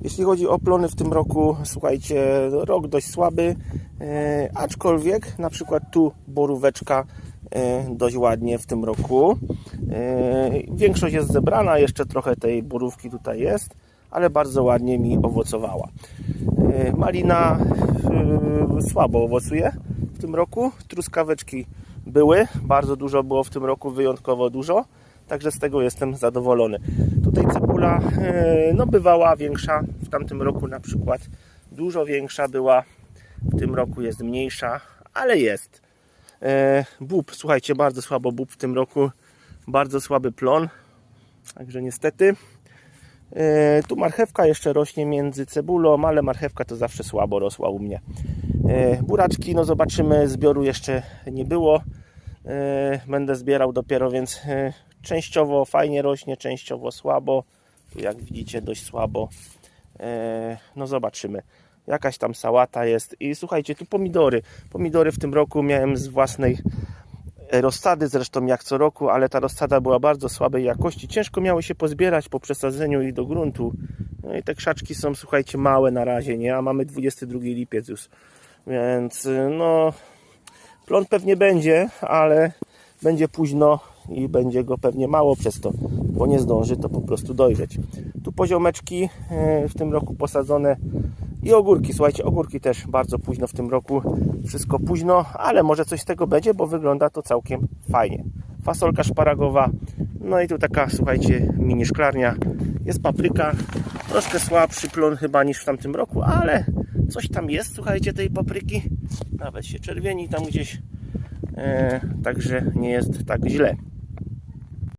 Jeśli chodzi o plony w tym roku, słuchajcie, rok dość słaby, e, aczkolwiek na przykład tu boróweczka e, dość ładnie w tym roku. E, większość jest zebrana, jeszcze trochę tej borówki tutaj jest, ale bardzo ładnie mi owocowała. Malina słabo owocuje w tym roku. Truskaweczki były, bardzo dużo było w tym roku, wyjątkowo dużo. Także z tego jestem zadowolony. Tutaj cebula e, no bywała większa w tamtym roku na przykład dużo większa była. W tym roku jest mniejsza, ale jest. E, Bób, słuchajcie, bardzo słabo bób w tym roku. Bardzo słaby plon. Także niestety. E, Tu marchewka jeszcze rośnie między cebulą, ale marchewka to zawsze słabo rosła u mnie. Buraczki, no zobaczymy, zbioru jeszcze nie było. E, Będę zbierał dopiero, więc e, częściowo fajnie rośnie, częściowo słabo. Tu jak widzicie dość słabo. E, No zobaczymy. Jakaś tam sałata jest. I słuchajcie, tu pomidory. Pomidory w tym roku miałem z własnej rozsady, zresztą jak co roku, ale ta rozsada była bardzo słabej jakości. Ciężko miały się pozbierać po przesadzeniu ich do gruntu. No i te krzaczki są, słuchajcie, małe na razie, nie? A mamy 22 lipiec już. Więc no, plon pewnie będzie, ale będzie późno i będzie go pewnie mało przez to, bo nie zdąży to po prostu dojrzeć. Tu poziomeczki y, w tym roku posadzone i ogórki. Słuchajcie, ogórki też bardzo późno w tym roku. Wszystko późno, ale może coś z tego będzie, bo wygląda to całkiem fajnie. Fasolka szparagowa. No i tu taka, słuchajcie, mini szklarnia. Jest papryka. Troszkę słabszy plon chyba niż w tamtym roku, ale coś tam jest, słuchajcie, tej papryki. Nawet się czerwieni tam gdzieś. E, także nie jest tak źle.